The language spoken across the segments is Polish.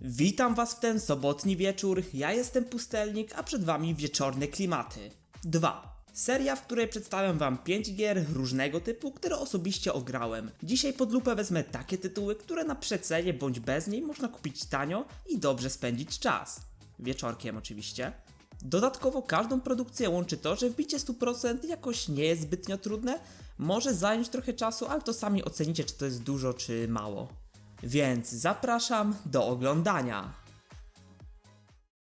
Witam Was w ten sobotni wieczór. Ja jestem Pustelnik, a przed Wami wieczorne klimaty. 2. Seria, w której przedstawiam Wam 5 gier różnego typu, które osobiście ograłem. Dzisiaj pod lupę wezmę takie tytuły, które na przecenie bądź bez niej można kupić tanio i dobrze spędzić czas. Wieczorkiem oczywiście. Dodatkowo każdą produkcję łączy to, że wbicie 100% jakoś nie jest zbytnio trudne. Może zająć trochę czasu, ale to sami ocenicie, czy to jest dużo, czy mało. Więc zapraszam do oglądania.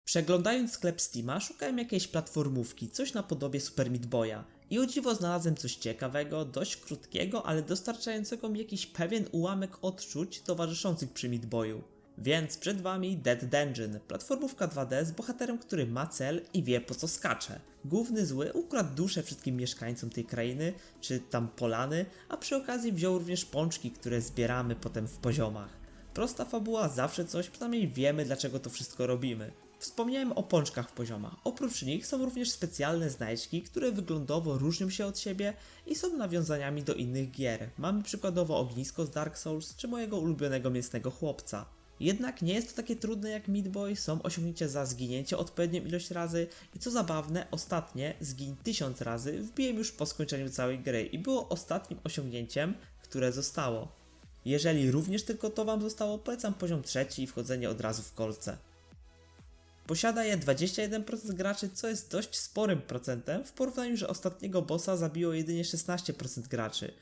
Przeglądając sklep Steama, szukałem jakiejś platformówki, coś na podobie Super Meat Boya. I o dziwo znalazłem coś ciekawego, dość krótkiego, ale dostarczającego mi jakiś pewien ułamek odczuć towarzyszących przy Meat Boyu. Więc przed wami Dead Dungeon, platformówka 2D z bohaterem, który ma cel i wie po co skacze. Główny zły ukradł duszę wszystkim mieszkańcom tej krainy, czy tam polany, a przy okazji wziął również pączki, które zbieramy potem w poziomach. Prosta fabuła, zawsze coś, przynajmniej wiemy dlaczego to wszystko robimy. Wspomniałem o pączkach w poziomach. Oprócz nich są również specjalne znajdźki, które wyglądowo różnią się od siebie i są nawiązaniami do innych gier. Mamy przykładowo ognisko z Dark Souls czy mojego ulubionego mięsnego chłopca. Jednak nie jest to takie trudne jak Meat Boy, są osiągnięcia za zginięcie odpowiednią ilość razy i co zabawne, ostatnie, zgiń tysiąc razy, wbiłem już po skończeniu całej gry i było ostatnim osiągnięciem, które zostało. Jeżeli również tylko to Wam zostało, polecam poziom trzeci i wchodzenie od razu w kolce. Posiada je 21% graczy, co jest dość sporym procentem, w porównaniu, że ostatniego bossa zabiło jedynie 16% graczy.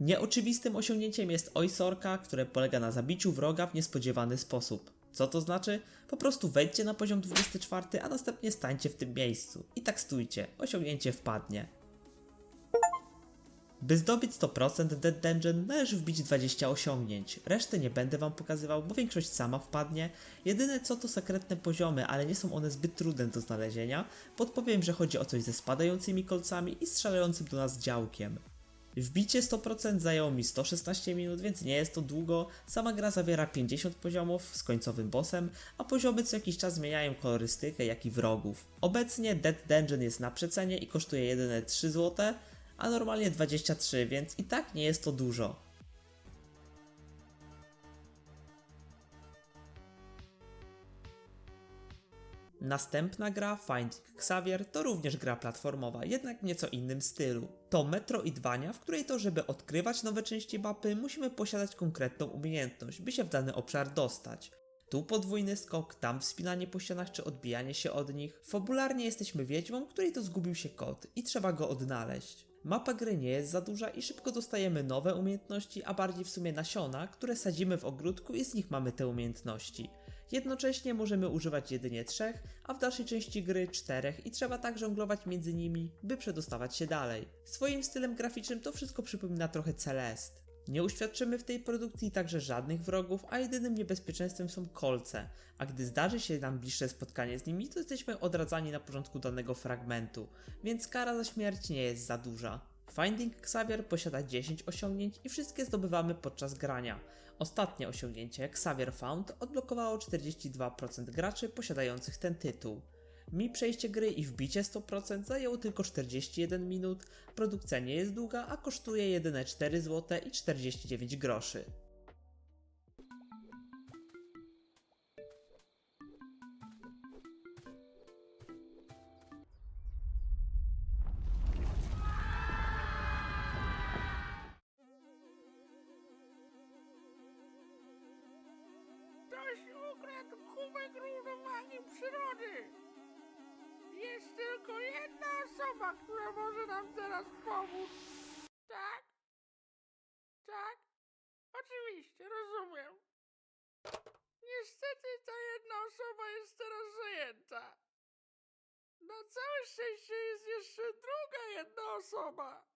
Nieoczywistym osiągnięciem jest Ojsorka, które polega na zabiciu wroga w niespodziewany sposób. Co to znaczy? Po prostu wejdźcie na poziom 24, a następnie stańcie w tym miejscu. I tak stójcie, osiągnięcie wpadnie. By zdobyć 100% Dead Dungeon należy wbić 20 osiągnięć. Resztę nie będę wam pokazywał, bo większość sama wpadnie. Jedyne co to sekretne poziomy, ale nie są one zbyt trudne do znalezienia. Podpowiem, że chodzi o coś ze spadającymi kolcami i strzelającym do nas działkiem. Wbicie 100% zajęło mi 116 minut, więc nie jest to długo. Sama gra zawiera 50 poziomów z końcowym bossem, a poziomy co jakiś czas zmieniają kolorystykę, jak i wrogów. Obecnie Dead Dungeon jest na przecenie i kosztuje jedyne 3 zł, a normalnie 23, więc i tak nie jest to dużo. Następna gra, Finding Xavier, to również gra platformowa, jednak w nieco innym stylu. To Metroidvania, w której to, żeby odkrywać nowe części mapy, musimy posiadać konkretną umiejętność, by się w dany obszar dostać. Tu podwójny skok, tam wspinanie po ścianach czy odbijanie się od nich. Fabularnie jesteśmy wiedźmą, której to zgubił się kot i trzeba go odnaleźć. Mapa gry nie jest za duża i szybko dostajemy nowe umiejętności, a bardziej w sumie nasiona, które sadzimy w ogródku i z nich mamy te umiejętności. Jednocześnie możemy używać jedynie trzech, a w dalszej części gry czterech i trzeba tak żonglować między nimi, by przedostawać się dalej. Swoim stylem graficznym to wszystko przypomina trochę Celest. Nie uświadczymy w tej produkcji także żadnych wrogów, a jedynym niebezpieczeństwem są kolce, a gdy zdarzy się nam bliższe spotkanie z nimi, to jesteśmy odradzani na początku danego fragmentu, więc kara za śmierć nie jest za duża. Finding Xavier posiada 10 osiągnięć i wszystkie zdobywamy podczas grania. Ostatnie osiągnięcie, Xavier Found, odblokowało 42% graczy posiadających ten tytuł. Mi przejście gry i wbicie 100% zajęło tylko 41 minut, produkcja nie jest długa, a kosztuje jedyne 4 zł i 49 groszy. Przyrody. Jest tylko jedna osoba, która może nam teraz pomóc. Tak? Tak? Oczywiście, rozumiem. Niestety ta jedna osoba jest teraz zajęta. Na całe szczęście jest jeszcze druga jedna osoba.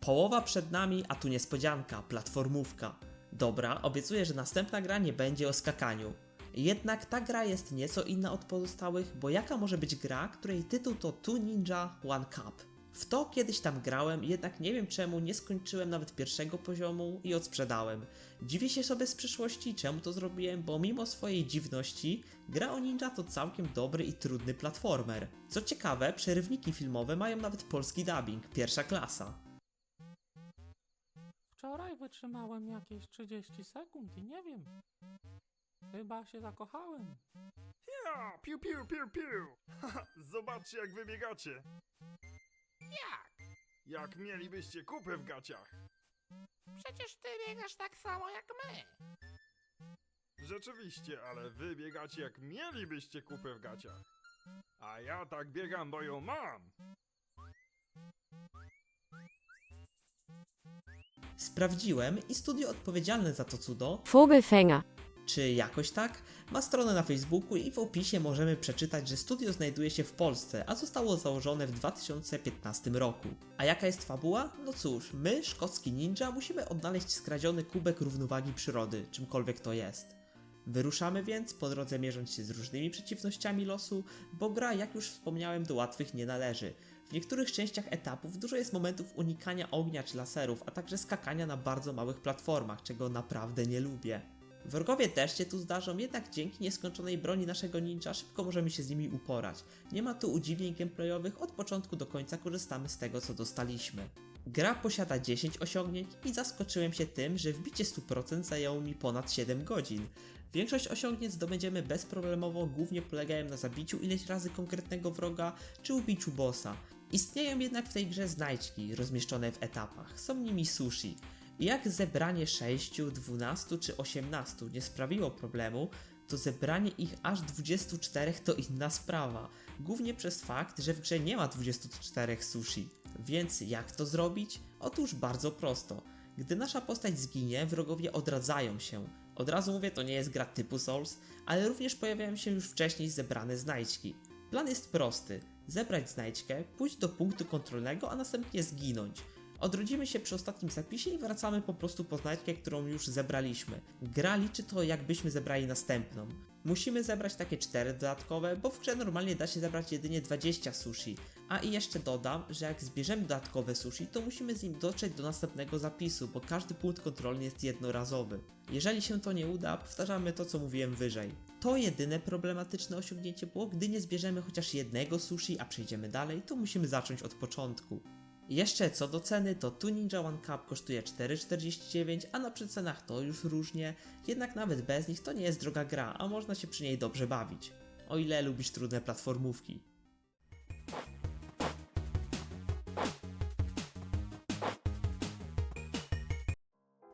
Połowa przed nami, a tu niespodzianka, platformówka. Dobra, obiecuję, że następna gra nie będzie o skakaniu. Jednak ta gra jest nieco inna od pozostałych, bo jaka może być gra, której tytuł to Two Ninja One Cup? W to kiedyś tam grałem, jednak nie wiem czemu nie skończyłem nawet pierwszego poziomu i odsprzedałem. Dziwię się sobie z przyszłości, czemu to zrobiłem, bo mimo swojej dziwności, gra o ninja to całkiem dobry i trudny platformer. Co ciekawe, przerywniki filmowe mają nawet polski dubbing, pierwsza klasa. Wczoraj wytrzymałem jakieś 30 sekund i nie wiem. Chyba się zakochałem. Ja, piu, piu, piu, piu. Haha, Zobaczcie, jak wybiegacie. Jak? Jak mielibyście kupę w gaciach. Przecież ty biegasz tak samo jak my. Rzeczywiście, ale wy biegacie, jak mielibyście kupę w gaciach. A ja tak biegam, bo ją mam. Sprawdziłem i studio odpowiedzialne za to cudo, Vogelfänger. Czy jakoś tak, ma stronę na Facebooku i w opisie możemy przeczytać, że studio znajduje się w Polsce, a zostało założone w 2015 roku. A jaka jest fabuła? No cóż, my, szkocki ninja, musimy odnaleźć skradziony kubek równowagi przyrody, czymkolwiek to jest. Wyruszamy więc, po drodze mierząc się z różnymi przeciwnościami losu, bo gra, jak już wspomniałem, do łatwych nie należy. W niektórych częściach etapów dużo jest momentów unikania ognia czy laserów, a także skakania na bardzo małych platformach, czego naprawdę nie lubię. Wrogowie też się tu zdarzą, jednak dzięki nieskończonej broni naszego ninja szybko możemy się z nimi uporać. Nie ma tu udziwnień gameplayowych, od początku do końca korzystamy z tego co dostaliśmy. Gra posiada 10 osiągnięć i zaskoczyłem się tym, że wbicie 100% zajęło mi ponad 7 godzin. Większość osiągnięć zdobędziemy bezproblemowo, głównie polegają na zabiciu ileś razy konkretnego wroga czy ubiciu bossa. Istnieją jednak w tej grze znajdźki rozmieszczone w etapach, są nimi sushi. Jak zebranie 6, 12 czy 18 nie sprawiło problemu, to zebranie ich aż 24 to inna sprawa. Głównie przez fakt, że w grze nie ma 24 sushi. Więc jak to zrobić? Otóż bardzo prosto. Gdy nasza postać zginie, wrogowie odradzają się. Od razu mówię, to nie jest gra typu Souls, ale również pojawiają się już wcześniej zebrane znajdźki. Plan jest prosty: zebrać znajdźkę, pójść do punktu kontrolnego, a następnie zginąć. Odrodzimy się przy ostatnim zapisie i wracamy po prostu po znajdźkę, którą już zebraliśmy. Gra liczy to, jakbyśmy zebrali następną. Musimy zebrać takie 4 dodatkowe, bo w grze normalnie da się zebrać jedynie 20 sushi. A i jeszcze dodam, że jak zbierzemy dodatkowe sushi, to musimy z nim dotrzeć do następnego zapisu, bo każdy punkt kontrolny jest jednorazowy. Jeżeli się to nie uda, powtarzamy to, co mówiłem wyżej. To jedyne problematyczne osiągnięcie było, gdy nie zbierzemy chociaż jednego sushi, a przejdziemy dalej, to musimy zacząć od początku. Jeszcze co do ceny, to tu Ninja One Cup kosztuje 4,49, a na przecenach to już różnie, jednak nawet bez nich to nie jest droga gra, a można się przy niej dobrze bawić. O ile lubisz trudne platformówki.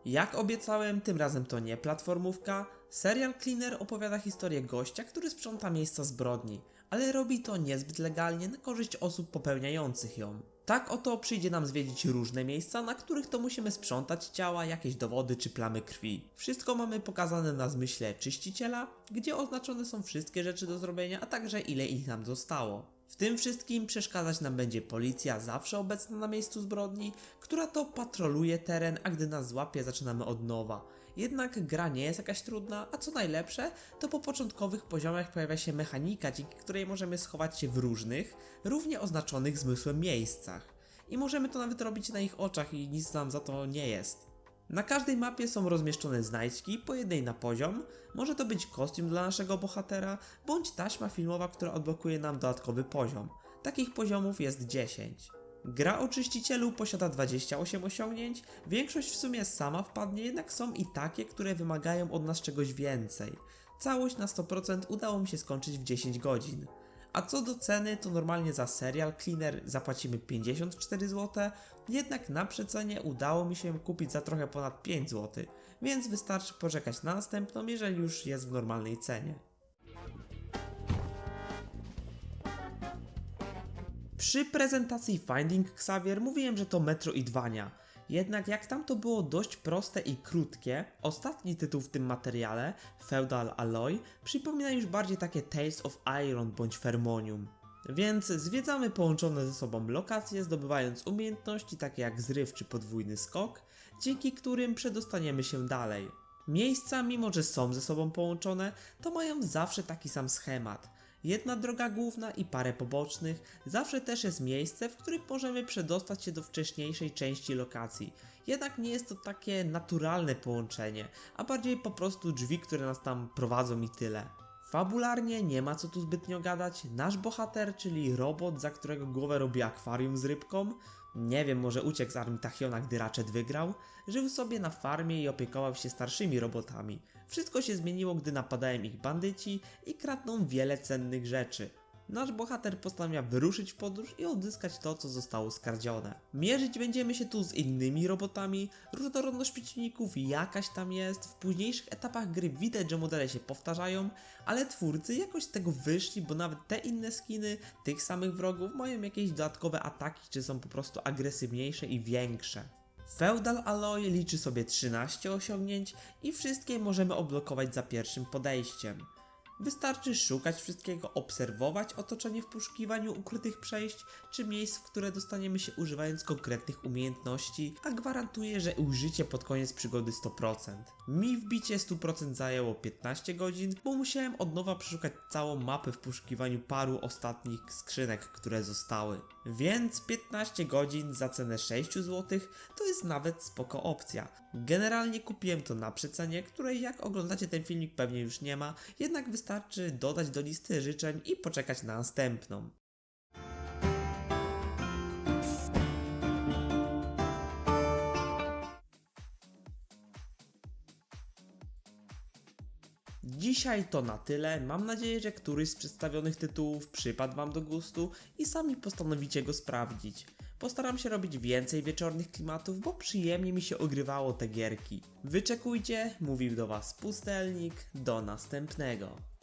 Jak obiecałem, tym razem to nie platformówka. Serial Cleaner opowiada historię gościa, który sprząta miejsca zbrodni, ale robi to niezbyt legalnie na korzyść osób popełniających ją. Tak oto przyjdzie nam zwiedzić różne miejsca, na których to musimy sprzątać ciała, jakieś dowody czy plamy krwi. Wszystko mamy pokazane na zmyśle czyściciela, gdzie oznaczone są wszystkie rzeczy do zrobienia, a także ile ich nam zostało. W tym wszystkim przeszkadzać nam będzie policja, zawsze obecna na miejscu zbrodni, która to patroluje teren, a gdy nas złapie, zaczynamy od nowa. Jednak gra nie jest jakaś trudna, a co najlepsze, to po początkowych poziomach pojawia się mechanika, dzięki której możemy schować się w różnych, równie oznaczonych zmysłem miejscach. I możemy to nawet robić na ich oczach i nic nam za to nie jest. Na każdej mapie są rozmieszczone znajdźki, po jednej na poziom. Może to być kostium dla naszego bohatera, bądź taśma filmowa, która odblokuje nam dodatkowy poziom. Takich poziomów jest 10. Gra o czyścicielu posiada 28 osiągnięć, większość w sumie sama wpadnie, jednak są i takie, które wymagają od nas czegoś więcej. Całość na 100% udało mi się skończyć w 10 godzin. A co do ceny, to normalnie za serial Cleaner zapłacimy 54 zł, jednak na przecenie udało mi się kupić za trochę ponad 5 zł, więc wystarczy poczekać na następną, jeżeli już jest w normalnej cenie. Przy prezentacji Finding Xavier mówiłem, że to Metroidvania. Jednak jak tam to było dość proste i krótkie, ostatni tytuł w tym materiale, Feudal Alloy, przypomina już bardziej takie Tales of Iron bądź Fermonium. Więc zwiedzamy połączone ze sobą lokacje, zdobywając umiejętności takie jak zryw czy podwójny skok, dzięki którym przedostaniemy się dalej. Miejsca, mimo że są ze sobą połączone, to mają zawsze taki sam schemat. Jedna droga główna i parę pobocznych, zawsze też jest miejsce, w którym możemy przedostać się do wcześniejszej części lokacji. Jednak nie jest to takie naturalne połączenie, a bardziej po prostu drzwi, które nas tam prowadzą i tyle. Fabularnie nie ma co tu zbytnio gadać. Nasz bohater, czyli robot, za którego głowę robi akwarium z rybką, Nie wiem, może uciekł z armii Tachiona, gdy Ratchet wygrał? Żył sobie na farmie i opiekował się starszymi robotami. Wszystko się zmieniło, gdy napadają ich bandyci i kradną wiele cennych rzeczy. Nasz bohater postanawia wyruszyć w podróż i odzyskać to, co zostało skradzione. Mierzyć będziemy się tu z innymi robotami, różnorodność przeciwników jakaś tam jest, w późniejszych etapach gry widać, że modele się powtarzają, ale twórcy jakoś z tego wyszli, bo nawet te inne skiny tych samych wrogów mają jakieś dodatkowe ataki, czy są po prostu agresywniejsze i większe. Feudal Alloy liczy sobie 13 osiągnięć i wszystkie możemy odblokować za pierwszym podejściem. Wystarczy szukać wszystkiego, obserwować otoczenie w poszukiwaniu ukrytych przejść czy miejsc, w które dostaniemy się używając konkretnych umiejętności, a gwarantuję, że użycie pod koniec przygody 100%. Mi wbicie 100% zajęło 15 godzin, bo musiałem od nowa przeszukać całą mapę w poszukiwaniu paru ostatnich skrzynek, które zostały. Więc 15 godzin za cenę 6 zł to jest nawet spoko opcja. Generalnie kupiłem to na przecenie, której jak oglądacie ten filmik pewnie już nie ma, jednak wystarczy dodać do listy życzeń i poczekać na następną. Dzisiaj to na tyle. Mam nadzieję, że któryś z przedstawionych tytułów przypadł Wam do gustu i sami postanowicie go sprawdzić. Postaram się robić więcej wieczornych klimatów, bo przyjemnie mi się ogrywało te gierki. Wyczekujcie, mówił do Was pustelnik, do następnego.